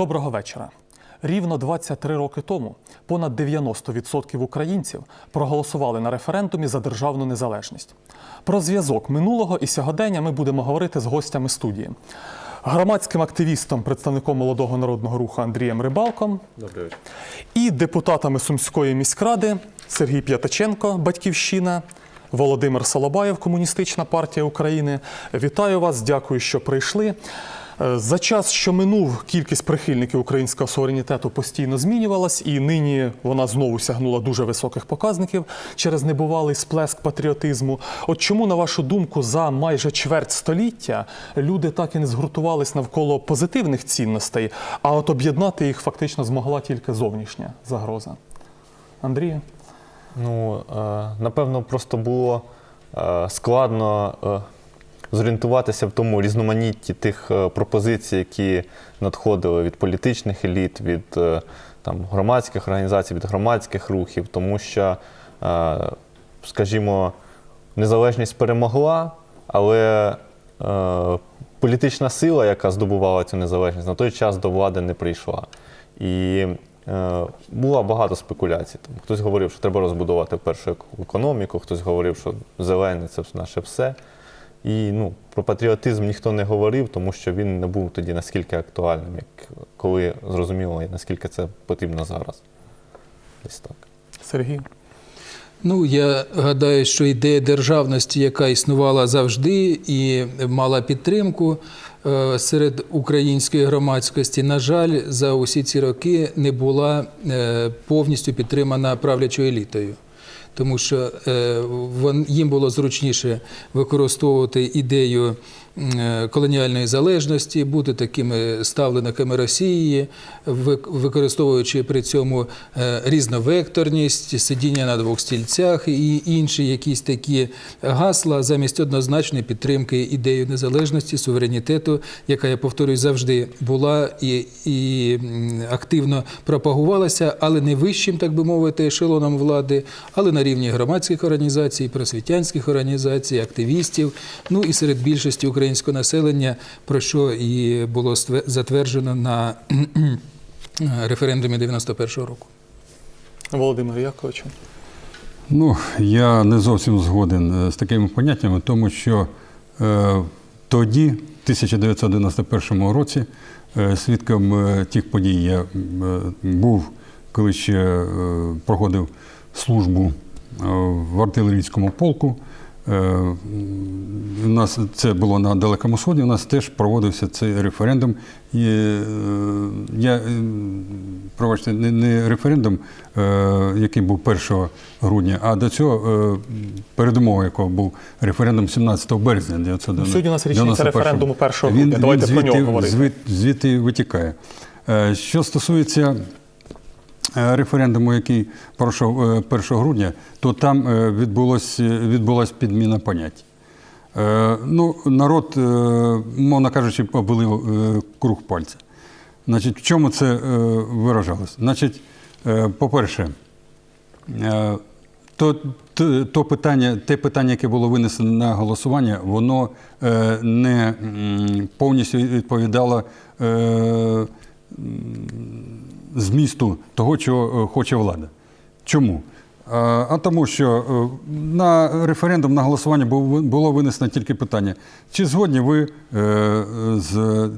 Доброго вечора. Рівно 23 роки тому понад 90% українців проголосували на референдумі за державну незалежність. Про зв'язок минулого і сьогодення ми будемо говорити з гостями студії. Громадським активістом, представником молодого народного руху Андрієм Рибалком Добрий вечір. і депутатами Сумської міськради Сергій П'ятаченко, Батьківщина, Володимир Солобаєв, Комуністична партія України. Вітаю вас, дякую, що прийшли. Е, За час, що минув, кількість прихильників українського суверенітету постійно змінювалась, і нині вона знову сягнула дуже високих показників через небувалий сплеск патріотизму. От чому, на вашу думку, за майже чверть століття люди так і не згуртувались навколо позитивних цінностей, а от об'єднати їх фактично змогла тільки зовнішня загроза? Андрію? Ну, е, напевно, просто було е, складно зорієнтуватися в тому різноманітті тих е, пропозицій, які надходили від політичних еліт, від е, там, громадських організацій, від громадських рухів, тому що, е, скажімо, незалежність перемогла, але політична сила, яка здобувала цю незалежність, на той час до влади не прийшла. І було багато спекуляцій. Там, хтось говорив, що треба розбудувати першу економіку, хтось говорив, що зелене це наше все. І ну, про патріотизм ніхто не говорив, тому що він не був тоді наскільки актуальним, як коли зрозуміло, наскільки це потрібно зараз. Десь так. Сергій? Ну, я гадаю, що ідея державності, яка існувала завжди і мала підтримку е, серед української громадськості, на жаль, за усі ці роки не була е, повністю підтримана правлячою елітою. Тому що е, їм було зручніше використовувати ідею колоніальної залежності, бути такими ставлениками Росії, використовуючи при цьому е, різновекторність, сидіння на двох стільцях і інші якісь такі гасла замість однозначної підтримки ідеї незалежності, суверенітету, яка, я повторюю, завжди була і, і активно пропагувалася, але не вищим, так би мовити, ешелоном влади, але на рівні громадських організацій, просвітянських організацій, активістів, ну і серед більшості українського населення, про що і було затверджено на референдумі 91-го року. Володимир Яковичу? Ну, я не зовсім згоден е, з такими поняттями, тому що е, тоді, в 1991 році, е, свідком е, тих подій я е, був, коли ще е, проходив службу е, в артилерійському полку. Е, У нас це було на Далекому Сході, у нас теж проводився цей референдум. І, е, я, е, пробачте, не, референдум, е, який був 1 грудня, а до цього е, передумова, якого був референдум 17 березня 1991 Сьогодні у нас річниця референдуму 1 грудня. Він, Давайте він про нього говорити. звід- звідти витікає. Е, Що стосується е, референдуму, який пройшов е, 1 грудня, то там е, відбулась підміна понять. Е, Ну, народ, е, мовно кажучи, побилив е, круг пальця. Значить, в чому це е, виражалось? Значить, е, по-перше, е, те питання, яке було винесено на голосування, воно е, не повністю відповідало е, змісту того, чого е, хоче влада. Чому? А, тому, що е, на референдум, на голосування було, винесено тільки питання, чи згодні ви е, з.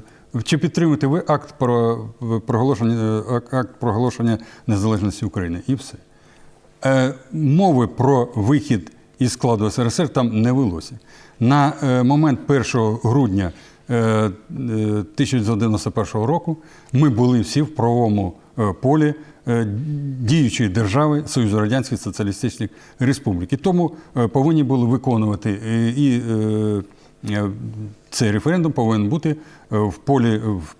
Чи підтримуєте ви акт про проголошення, акт проголошення незалежності України? І все. Мови про вихід із складу СРСР там не велося. На момент 1 грудня е, е, 1991 року ми були всі в правовому полі е, діючої держави Союзу Радянських Соціалістичних Республік. І тому е, повинні були виконувати е, і е, е, цей референдум повинен бути е, в полі в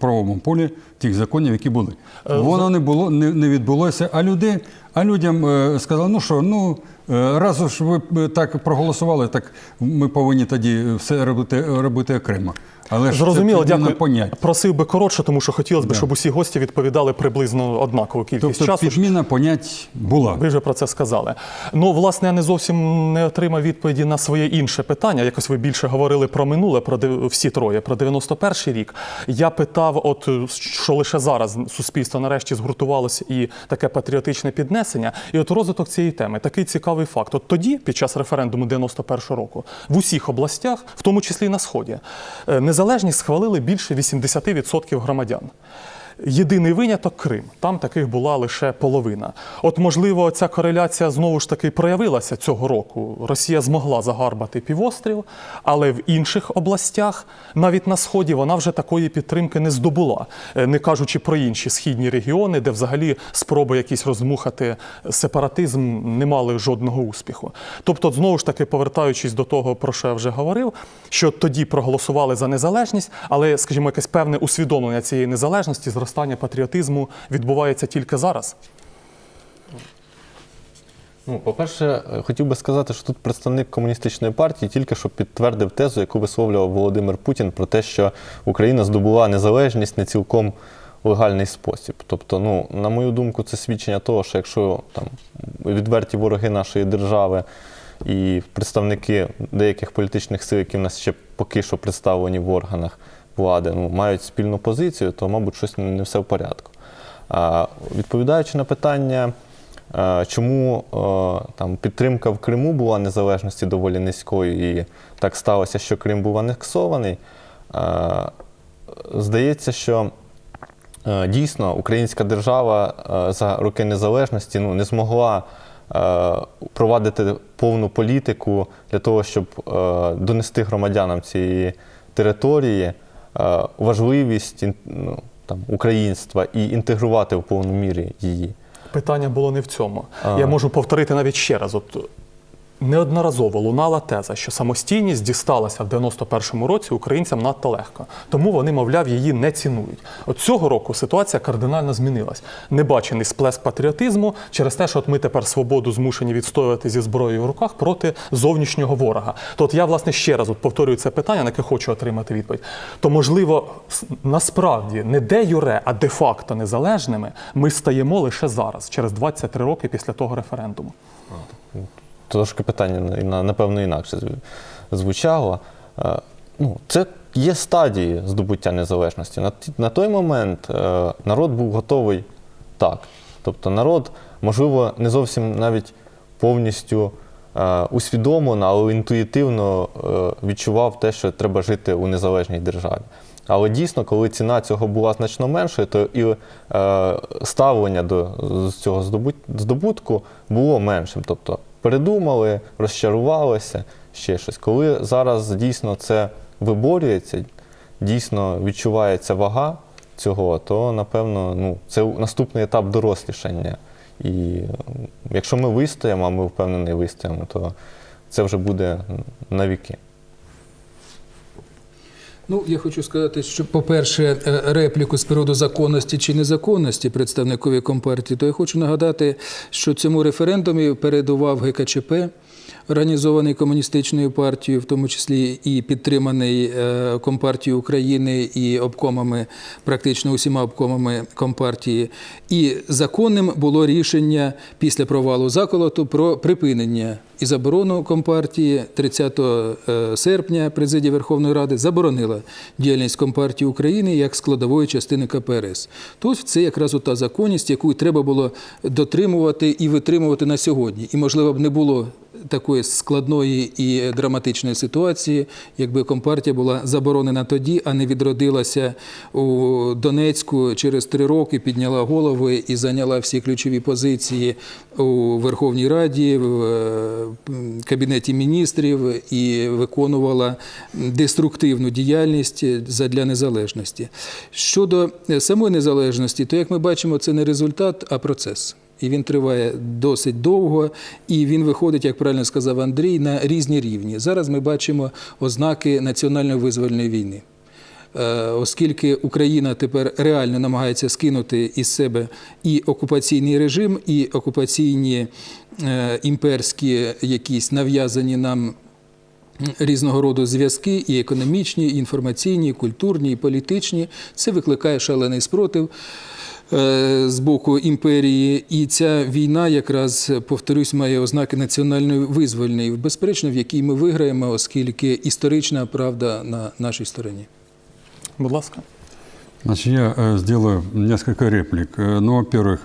правовому, полі тих законів, які були. Воно не було не, не відбулося. А люди, а людям е, сказали, ну що, ну е, раз уж ви е, так проголосували, так ми повинні тоді все робити, робити окремо. Але ж Зрозуміло, це дякую. понять. Просив би коротше, тому що хотілося б, Да. щоб усі гості відповідали приблизно однакову кількість Тобто часу. підміна понять була. Ви вже про це сказали. Ну, власне, я не зовсім не отримав відповіді на своє інше питання. Якось ви більше говорили про минуле. про всі троє про 91-й рік. Я питав, от що лише зараз суспільство нарешті згуртувалося і таке патріотичне піднесення. І от розвиток цієї теми такий цікавий факт. От тоді, під час референдуму 91-го року, в усіх областях, в тому числі і на сході, е, незалежність схвалили більше 80% громадян. Єдиний виняток Крим. Там таких була лише половина. От, можливо, ця кореляція знову ж таки проявилася цього року. Росія змогла загарбати півострів, але в інших областях, навіть на сході, вона вже такої підтримки не здобула, Е, не кажучи про інші східні регіони, де взагалі спроби якісь розмухати сепаратизм не мали жодного успіху. Тобто, знову ж таки, повертаючись до того, про що я вже говорив, що тоді проголосували за незалежність, але, скажімо, якесь певне усвідомлення цієї незалежності, зростання патріотизму відбувається тільки зараз. Ну, по-перше, хотів би сказати, що тут представник комуністичної партії тільки що підтвердив тезу, яку висловлював Володимир Путін про те, що Україна здобула незалежність не цілком легальний спосіб. Тобто, ну, на мою думку, це свідчення того, що якщо там відверті вороги нашої держави і представники деяких політичних сил, які в нас ще поки що представлені в органах влади, ну, мають спільну позицію, то, мабуть, щось не все в порядку. Відповідаючи на питання. Е, Чому е, там підтримка в Криму була незалежності доволі низькою, і так сталося, що Крим був анексований? Е, Здається, що дійсно українська держава за роки незалежності ну, не змогла провадити повну політику для того, щоб донести громадянам цієї території важливість ну, там, українства і інтегрувати в повній мірі її. Питання було не в цьому. А. Я можу повторити навіть ще раз. От неодноразово лунала теза, що самостійність дісталася в 91-му році українцям надто легко. Тому вони, мовляв, її не цінують. От цього року ситуація кардинально змінилась. Небачений сплеск патріотизму через те, що от ми тепер свободу змушені відстоювати зі зброєю в руках проти зовнішнього ворога. То я, власне, ще раз от повторюю це питання, на яке хочу отримати відповідь. То, можливо, насправді не де юре, а де-факто незалежними ми стаємо лише зараз, через 23 роки після того референдуму. Трошки питання на- на- напевно інакше звучало. Е, Ну, це є стадії здобуття незалежності. На, на той момент е, народ був готовий так. Тобто народ, можливо, не зовсім навіть повністю е, усвідомлено, але інтуїтивно відчував те, що треба жити у незалежній державі. Але дійсно, коли ціна цього була значно меншою, то і ставлення до цього здобутку було меншим. Тобто передумали, розчарувалися, ще щось. Коли зараз дійсно це виборюється, дійсно відчувається вага цього, то напевно ну, це наступний етап дорослішання. І якщо ми вистоїмо, а ми впевнені вистоїмо, то це вже буде навіки. Ну, я хочу сказати, що, по-перше, е, репліку з приводу законності чи незаконності представникові компартії, то я хочу нагадати, що цьому референдумі передував ГКЧП, організований комуністичною партією, в тому числі і підтриманий е, Компартією України і обкомами, практично усіма обкомами Компартії. І законним було рішення після провалу заколоту про припинення і заборону Компартії 30 е, серпня президія Верховної Ради заборонила діяльність Компартії України як складової частини КПРС. Тут це якраз та законність, яку треба було дотримувати і витримувати на сьогодні. І можливо б не було такої складної і драматичної ситуації, якби компартія була заборонена тоді, а не відродилася у Донецьку через три роки, підняла голови і зайняла всі ключові позиції у Верховній Раді, в е, Кабінеті міністрів і виконувала деструктивну діяльність задля незалежності. Щодо е, самої незалежності, то як ми бачимо, це не результат, а процес. І він триває досить довго, і він виходить, як правильно сказав Андрій, на різні рівні. Зараз ми бачимо ознаки національно-визвольної війни. Е, Оскільки Україна тепер реально намагається скинути із себе і окупаційний режим, і окупаційні е, імперські якісь нав'язані нам різного роду зв'язки, і економічні, і інформаційні, і культурні, і політичні. Це викликає шалений спротив з боку імперії. І ця війна, якраз повторюсь, має ознаки національної визвольної, безперечно, в якій ми виграємо, оскільки історична правда на нашій стороні. Будь ласка. Значит, я э, сделаю несколько реплик. Э, ну, во-первых,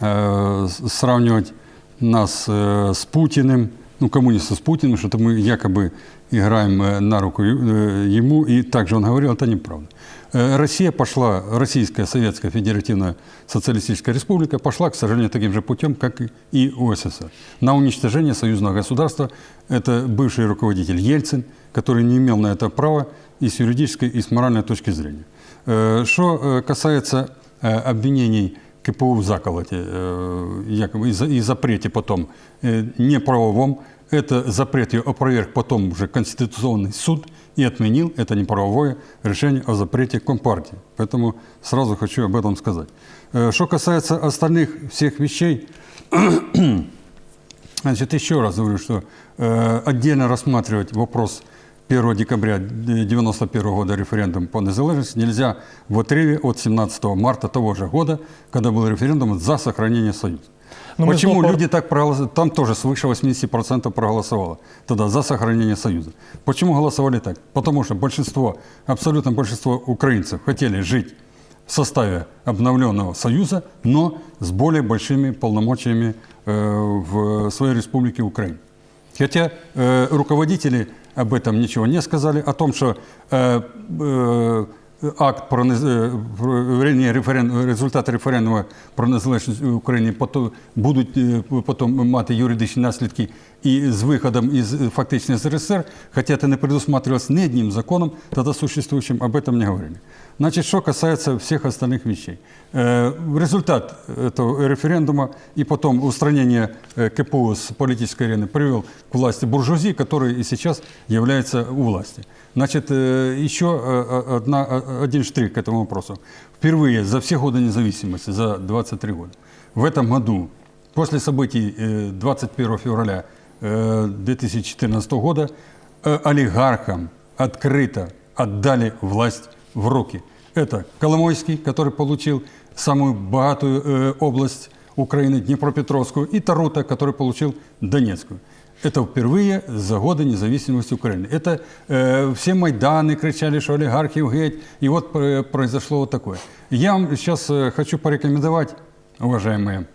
э, с- сравнивать нас э, с Путиным, ну, коммунистов с Путиным, что-то мы якобы играем э, на руку э, ему, и также он говорил, это неправда. Э, Россия пошла, Российская Советская Федеративная Социалистическая Республика пошла, к сожалению, таким же путем, как и УССР. На уничтожение союзного государства это бывший руководитель Ельцин, который не имел на это права и с юридической, и с моральной точки зрения. Э, Что э, касается э, обвинений КПУ в заколоте, э, якобы и, за- и запрете потом э, неправовом, это запрет ее опроверг потом уже Конституционный суд и отменил это неправовое решение о запрете Компартии. Поэтому сразу хочу об этом сказать. Э, Что касается остальных всех вещей, Значит, еще раз говорю, что э, отдельно рассматривать вопрос 1 декабря 1991 года референдум по незалежности нельзя в отрыве от 17 марта того же года, когда был референдум за сохранение Союза. Ну, мы Почему снова- люди так проголосовали? Там тоже свыше 80% проголосовало тогда за сохранение Союза. Почему голосовали так? Потому что большинство, абсолютно большинство украинцев хотели жить в составе обновленного Союза, но с более большими полномочиями э, в своей республике Украина. Хотя э, руководители об этом ничего не сказали, о том, что э, э, акт про, нез- результати про референ, результат референдуму про незалежність України будуть е, потім мати юридичні наслідки і з виходом із е, фактично СРСР, хоча це не предусматривалось ни одним законом, тоді существующим, об этом не говорили. Значит, что касается всех остальных вещей. Э, Результат этого референдума и потом устранение э, КПУ с политической арены привел к власти буржуазии, которая и сейчас является у власти. Значит, э, еще э, одна, э, один штрих к этому вопросу. Впервые за все годы независимости, за 23 года, в этом году, после событий э, 21 февраля э, 2014 года, э, олигархам открыто отдали власть в руки. Это Коломойский, который получил самую богатую э, область Украины, Днепропетровскую, и Тарута, который получил Донецкую. Это впервые за годы независимости Украины. Это э, все Майданы кричали, что олигархи геть, и вот э, произошло вот такое. Я вам сейчас э, хочу порекомендовать, уважаемые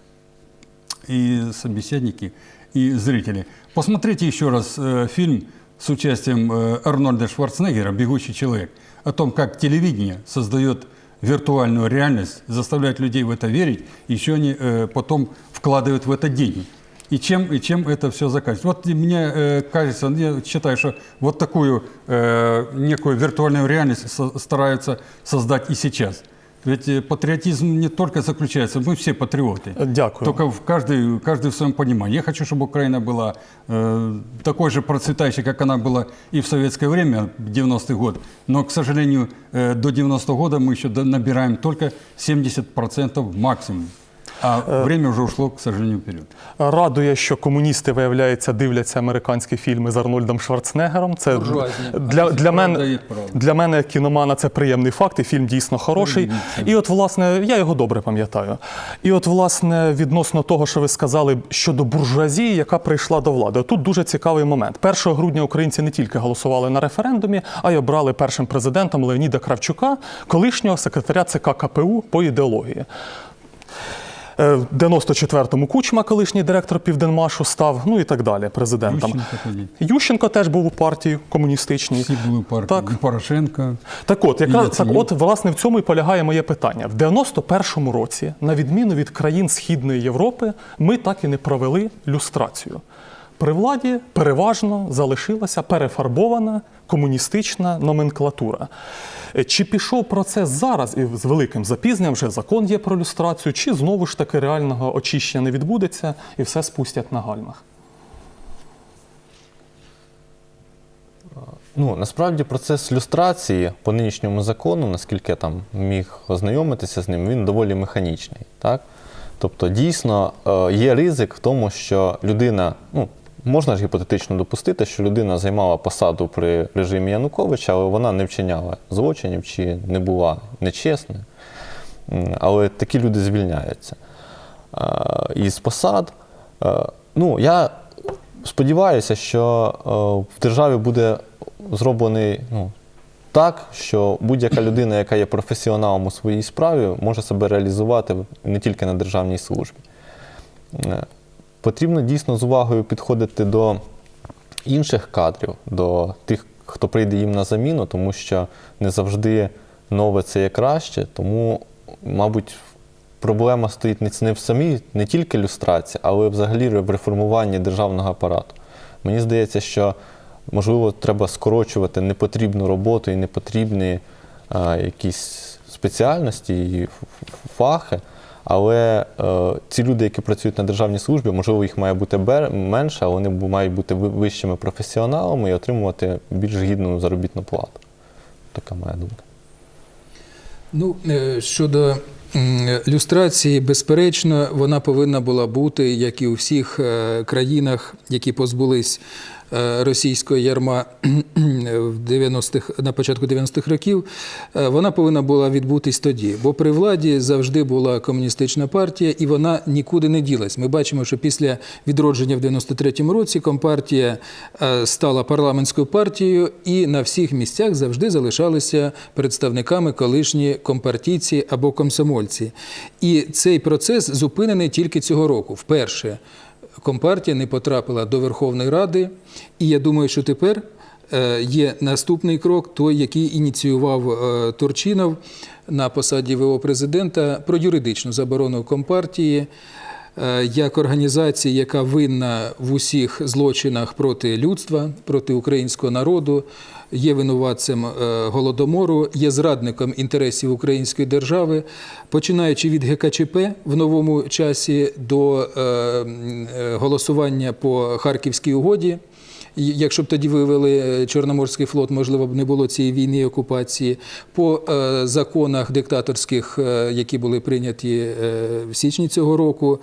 и собеседники, и зрители. Посмотрите еще раз э, фильм с участием э, Арнольда Шварценеггера «Бегущий человек» о том, как телевидение создает виртуальную реальность, заставляет людей в это верить, и еще они э, потом вкладывают в это деньги. И чем, и чем это все заканчивается. Вот и мне э, кажется, я считаю, что вот такую э, некую виртуальную реальность со- стараются создать и сейчас. Ведь э, патриотизм не только заключается, мы все патриоты. Дякую. Только в каждый, каждый в своем понимании. Я хочу, чтобы Украина была э, такой же процветающей, как она была и в советское время, в 90-й год. Но, к сожалению, э, до 90-го года мы еще до- набираем только 70% максимум. А время уже ушло, к сожалению, вперед. Радує, що комуністи, виявляється, дивляться американські фільми з Арнольдом Шварценеггером. Це для, для, мене, для мене, кіномана, це приємний факт, і фільм дійсно хороший. І от, власне, я його добре пам'ятаю. І от, власне, відносно того, що ви сказали щодо буржуазії, яка прийшла до влади. Тут дуже цікавий момент. 1 грудня українці не тільки голосували на референдумі, а й обрали першим президентом Леоніда Кравчука, колишнього секретаря ЦК КПУ по ідеології. Е, В 94-му Кучма, колишній директор Південмашу, став, ну і так далі, президентом. Ющенко тоді. Ющенко теж був у партії комуністичній. Всі були партії. Так. Порошенко. Так от, якраз так, от, власне, в цьому і полягає моє питання. В 91-му році, на відміну від країн Східної Європи, ми так і не провели люстрацію. При владі переважно залишилася перефарбована комуністична номенклатура. Е, Чи пішов процес зараз і з великим запізненням вже закон є про люстрацію, чи знову ж таки реального очищення не відбудеться і все спустять на гальмах? Ну, насправді процес люстрації по нинішньому закону, наскільки я там міг ознайомитися з ним, він доволі механічний. Так? Тобто, дійсно е, є ризик в тому, що людина, ну, можна ж гіпотетично допустити, що людина займала посаду при режимі Януковича, але вона не вчиняла злочинів чи не була нечесною. Але такі люди звільняються е, із посад. Е, Ну, я сподіваюся, що е, в державі буде зроблений ну, так, що будь-яка людина, яка є професіоналом у своїй справі, може себе реалізувати не тільки на державній службі. Е, Потрібно дійсно з увагою підходити до інших кадрів, до тих, хто прийде їм на заміну, тому що не завжди нове це є краще. Тому, мабуть, проблема стоїть не в самій, не тільки люстрації, але взагалі в реформуванні державного апарату. Мені здається, що можливо треба скорочувати непотрібну роботу і непотрібні а, якісь спеціальності і фахи. Але е, ці люди, які працюють на державній службі, можливо, їх має бути менше, але вони мають бути вищими професіоналами і отримувати більш гідну заробітну плату. Така моя думка. Ну, е, щодо люстрації, безперечно, вона повинна була бути, як і у всіх е, країнах, які позбулись російського ярма в 90-х, на початку 90-х років, е, вона повинна була відбутись тоді. Бо при владі завжди була комуністична партія, і вона нікуди не ділась. Ми бачимо, що після відродження в 93-му році компартія е, стала парламентською партією, і на всіх місцях завжди залишалися представниками колишні компартійці або комсомольці. І цей процес зупинений тільки цього року. Вперше компартія не потрапила до Верховної Ради, і я думаю, що тепер е, є наступний крок, той, який ініціював е, Турчинов на посаді ВО президента про юридичну заборону компартії е, як організації, яка винна в усіх злочинах проти людства, проти українського народу, є винуватцем е, голодомору, є зрадником інтересів української держави, починаючи від ГКЧП в новому часі до е, е, голосування по Харківській угоді. Якщо б тоді вивели Чорноморський флот, можливо б не було цієї війни і окупації. По законах диктаторських, які були прийняті в січні цього року,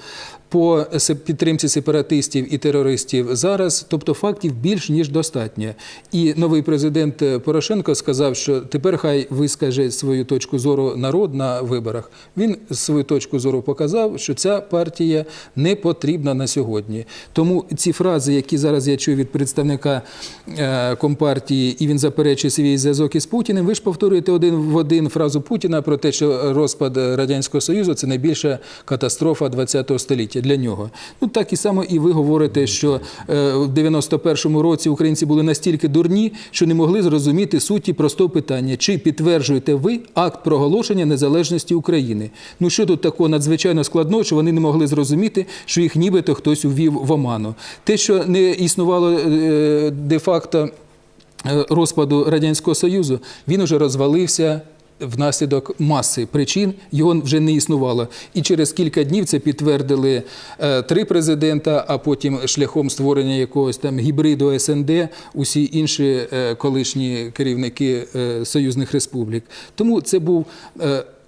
по підтримці сепаратистів і терористів зараз, тобто фактів більш ніж достатньо. І новий президент е, Порошенко сказав, що тепер хай вискаже свою точку зору народ на виборах. Він свою точку зору показав, що ця партія не потрібна на сьогодні. Тому ці фрази, які зараз я чую від представника е, компартії, і він заперечує свій зв'язок із Путіним, ви ж повторюєте один в один фразу Путіна про те, що розпад Радянського Союзу це найбільша катастрофа ХХ століття для нього. Ну так і само і ви говорите, що е, в 91-му році українці були настільки дурні, що не могли зрозуміти суті простого питання: чи підтверджуєте ви акт проголошення незалежності України? Ну що тут такого надзвичайно складного, що вони не могли зрозуміти, що їх нібито хтось увів в оману? Те, що не існувало е, де-факто е, розпаду Радянського Союзу, він уже розвалився. Внаслідок маси причин його вже не існувало. І через кілька днів це підтвердили е, три президента, а потім шляхом створення якогось там гібриду СНД, усі інші е, колишні керівники е, союзних республік. Тому це був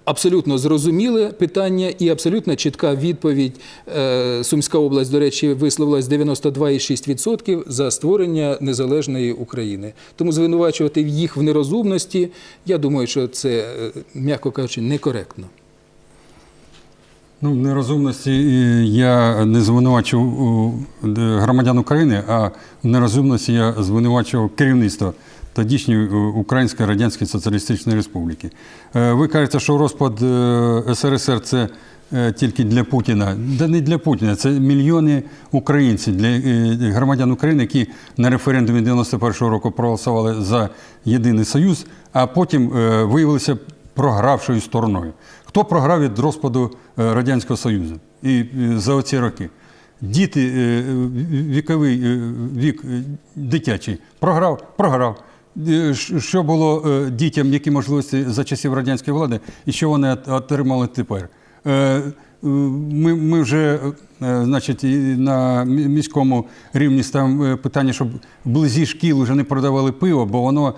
абсолютно зрозуміле питання і абсолютно чітка відповідь. Е, Сумська область, до речі, висловилась 92,6% за створення незалежної України. Тому звинувачувати їх в нерозумності, я думаю, що це, е, м'яко кажучи, некоректно. Ну, в нерозумності е, я не е, громадян України, а в нерозумності я звинувачував керівництво тодішньої е, Української Радянської Соціалістичної Республіки. Е, Ви кажете, що розпад е, СРСР це тільки для Путіна. Да не для Путіна, це мільйони українців, для громадян України, які на референдумі 91-го року проголосували за єдиний союз, а потім виявилися програвшою стороною. Хто програв від розпаду Радянського Союзу і за оці роки? Діти, віковий вік дитячий програв, програв. Е, Що було е, дітям, які можливості за часів радянської влади, і що вони отримали тепер? Е, Ми, ми вже значить, на міському рівні ставимо питання, щоб вблизі шкіл вже не продавали пиво, бо воно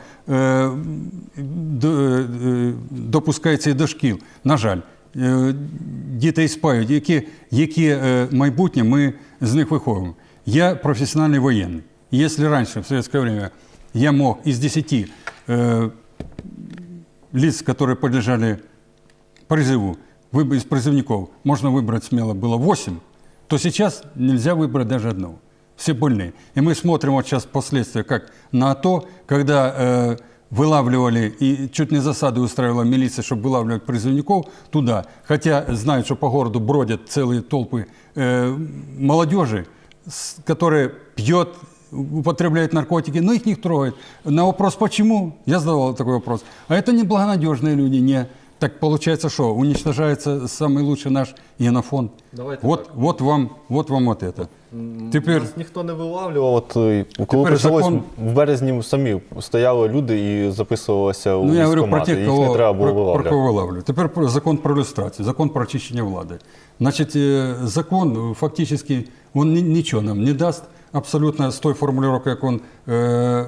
до- допускається і до шкіл. На жаль, дітей спають, які, які майбутнє ми з них виховуємо. Я профессиональный военный. Если раньше, в советское время, я мог из 10 э, лиц, которые подлежали призыву, выб- из призывников можно выбрать смело было 8, то сейчас нельзя выбрать даже одного. Все больные. И мы смотрим вот сейчас последствия, как на АТО, когда э, вылавливали и чуть не засады устраивала милиция, чтобы вылавливать призывников туда. Хотя знают, что по городу бродят целые толпы э, молодежи, с- которая пьет, употребляет наркотики, но их не трогает. На вопрос «почему?» я задавал такой вопрос. А это не благонадежные люди, не. Так получается, что уничтожается самый лучший наш генофонд. Давайте вот, вот вам, вот вам вот это. Теперь Нас ніхто не вилавлював. От е, коли Тепер почалось закон- в березні самі стояли люди і записувалися у Ну, я говорю про військкомати. тих, Їх кого, не треба було про, про вилавлювати. кого вилавлюють. Тепер про закон про люстрацію, закон про очищення влади. Значить, е, закон е, фактично він ні- нічого нам не дасть. Абсолютно з тої формулировки, як він е,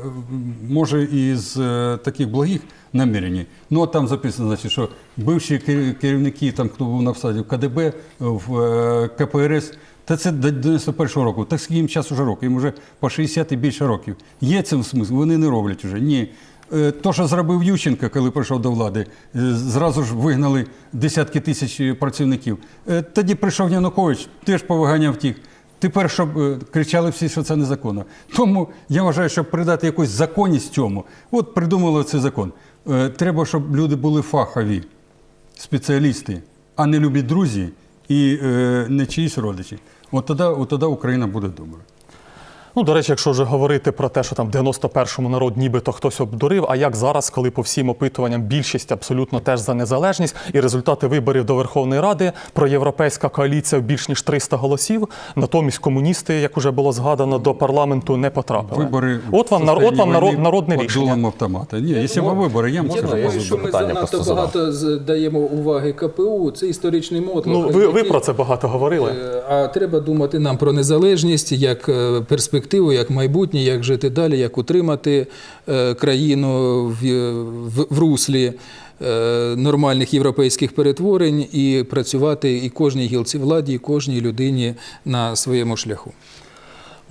може із е, таких благих намірень. Ну, от там записано, значить, що бивші керівники, там, хто був на посаді в КДБ, в е, КПРС, та це до 91-го року. Так скільки їм час уже років, їм вже по 60 і більше років. Є цим смисл, вони не роблять вже. Ні. То, що зробив Ющенко, коли прийшов до влади, зразу ж вигнали десятки тисяч працівників. Тоді прийшов Янукович, теж повиганяв тих. Тепер, щоб е, кричали всі, що це незаконно. Тому я вважаю, щоб придати якусь законність цьому, от придумали цей закон. Е, Треба, щоб люди були фахові, спеціалісти, а не любі друзі і е, не чиїсь родичі. От тоді, от тоді Україна буде добра. Ну, до речі, якщо вже говорити про те, що там в 91-му народ нібито хтось обдурив, а як зараз, коли по всім опитуванням більшість абсолютно теж за незалежність, і результати виборів до Верховної Ради проєвропейська коаліція в більш ніж 300 голосів, натомість комуністи, як уже було згадано, до парламенту не потрапили. Вибори от вам, в нар- от вам народ, народне рішення. автомата. Ні, якщо ви вибори, я вам Я думаю, я що ми занадто багато з- даємо уваги КПУ. Це історичний мотлох. Ну, ви, ви про це багато говорили. Е, А треба думати нам про незалежність як е, перспективу, як майбутнє, як жити далі, як утримати е, країну в, в руслі е, нормальних європейських перетворень і працювати і кожній гілці владі, і кожній людині на своєму шляху.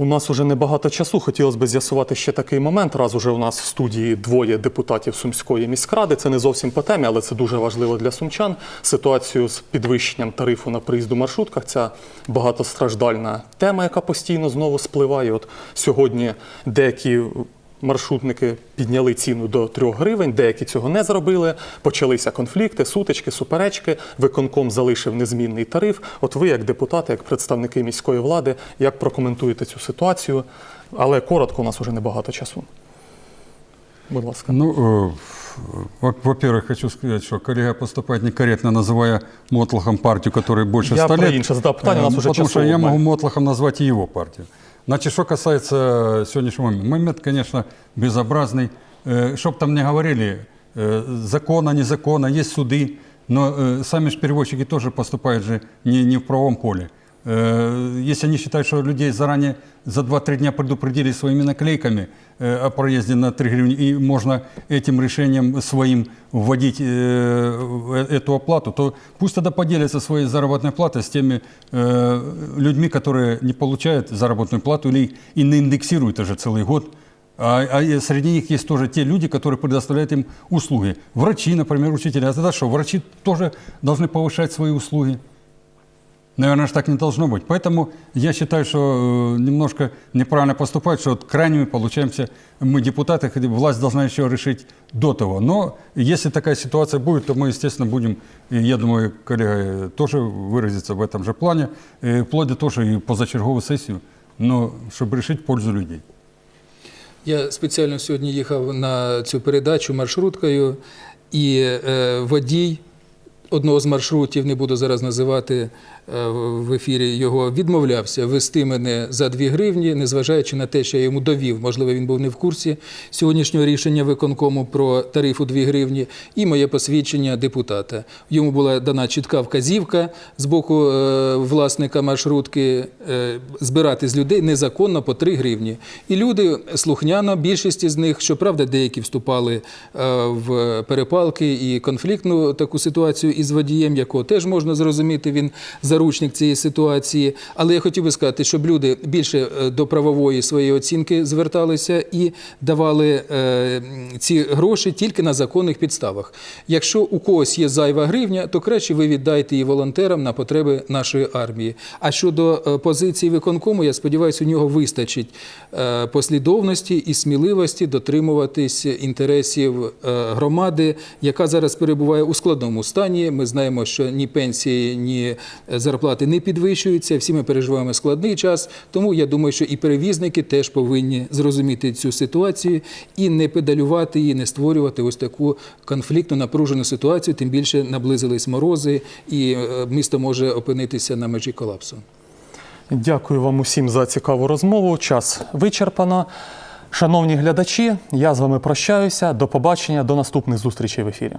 У нас уже небагато часу. Хотілося б з'ясувати ще такий момент. Раз уже у нас в студії двоє депутатів Сумської міськради. Це не зовсім по темі, але це дуже важливо для сумчан. Ситуацію з підвищенням тарифу на приїзд у маршрутках. Ця багатостраждальна тема, яка постійно знову спливає. От сьогодні деякі маршрутники підняли ціну до 3 гривень, деякі цього не зробили. Почалися конфлікти, сутички, суперечки. Виконком залишив незмінний тариф. От ви, як депутати, як представники міської влади, як прокоментуєте цю ситуацію? Але коротко, у нас вже небагато часу. Будь ласка. Ну, э, во- во-первых, хочу сказать, что коллега поступает некорректно, называя Мотлохом партию, которая больше Я ста про лет. інше задав питання, у нас Э, уже Потому часу что я обмаль. могу Мотлохом назвать и его партию. Значит, что касается сегодняшнего момента. Момент, конечно, безобразный. Чтоб там не говорили, э, закона, незакона, есть суды, но э, сами же перевозчики тоже поступают же не, не в правом поле. Э, Если они считают, что людей заранее за 2-3 дня предупредили своими наклейками э, о проезде на 3 гривни, и можно этим решением своим вводить э, эту оплату, то пусть тогда поделятся своей заработной платой с теми э, людьми, которые не получают заработную плату или и не индексируют уже целый год. А, а и среди них есть тоже те люди, которые предоставляют им услуги. Врачи, например, учителя. А тогда что, врачи тоже должны повышать свои услуги? Наверное, же так не должно быть. Поэтому я считаю, что э, немножко неправильно поступать, что вот крайними получаемся мы, депутаты, хотя власть должна еще решить до того. Но если такая ситуация будет, то мы, естественно, будем, и я думаю, коллега э, тоже выразится в этом же плане, э, вплоть до того, что и позачерговую сессию, но чтобы решить в пользу людей. Я спеціально сьогодні їхав на цю передачу маршруткою, і е, водій одного з маршрутів, не буду зараз називати е, в ефірі його, відмовлявся вести мене за 2 гривні, незважаючи на те, що я йому довів. Можливо, він був не в курсі сьогоднішнього рішення виконкому про тариф у 2 гривні і моє посвідчення депутата. Йому була дана чітка вказівка з боку е, власника маршрутки е, збирати з людей незаконно по 3 гривні. І люди слухняно, більшість із них, щоправда, деякі вступали в перепалки і конфліктну таку ситуацію із водієм, якого теж можна зрозуміти, він заручник цієї ситуації. Але я хотів би сказати, щоб люди більше е, до правової своєї оцінки зверталися і давали е, ці гроші тільки на законних підставах. Якщо у когось є зайва гривня, то краще ви віддайте її волонтерам на потреби нашої армії. А щодо е, позиції виконкому, я сподіваюся, у нього вистачить послідовності і сміливості дотримуватись інтересів громади, яка зараз перебуває у складному стані. Ми знаємо, що ні пенсії, ні зарплати не підвищуються. Всі ми переживаємо складний час. Тому я думаю, що і перевізники теж повинні зрозуміти цю ситуацію і не педалювати її, не створювати ось таку конфліктну напружену ситуацію. Тим більше наблизились морози, і е, місто може опинитися на межі колапсу. Дякую вам усім за цікаву розмову. Час вичерпано. Шановні глядачі, я з вами прощаюся. До побачення, до наступних зустрічей в ефірі.